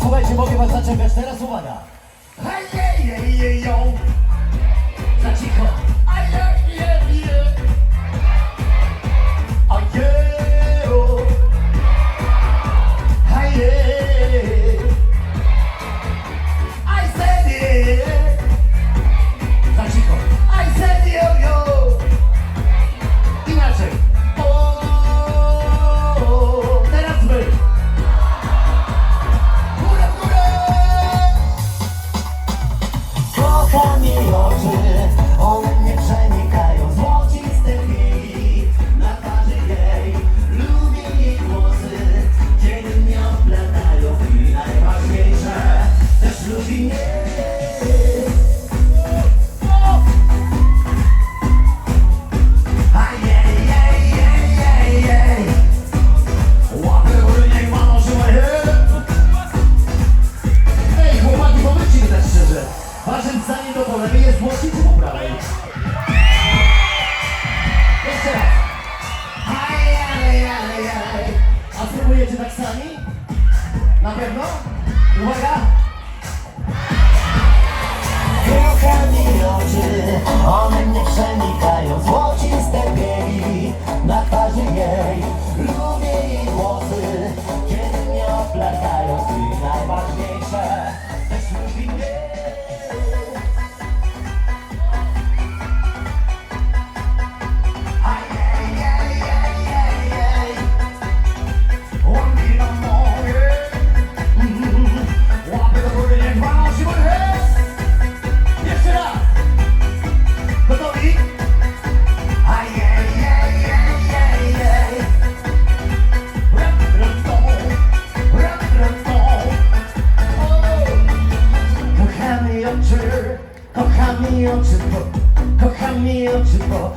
słuchajcie, mogę was zaczekać, teraz uwaga! to po lewej jest mocniej czy po prawej? Jeszcze raz. Aj, aj, aj, aj. A spróbujecie tak sami? Na pewno? Uwaga! Krokami oczy, one mnie przenikają. 없을 법 허감이 없을 법